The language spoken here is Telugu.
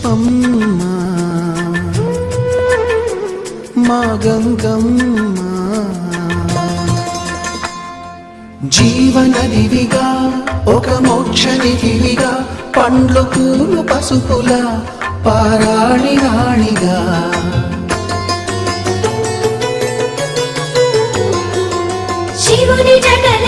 చెప్పమ్మా మా గంగమ్మ జీవనదివిగా ఒక మోక్ష నిధివిగా పండ్లు పూలు పసుపుల పారాణి రాణిగా. శివుని జటల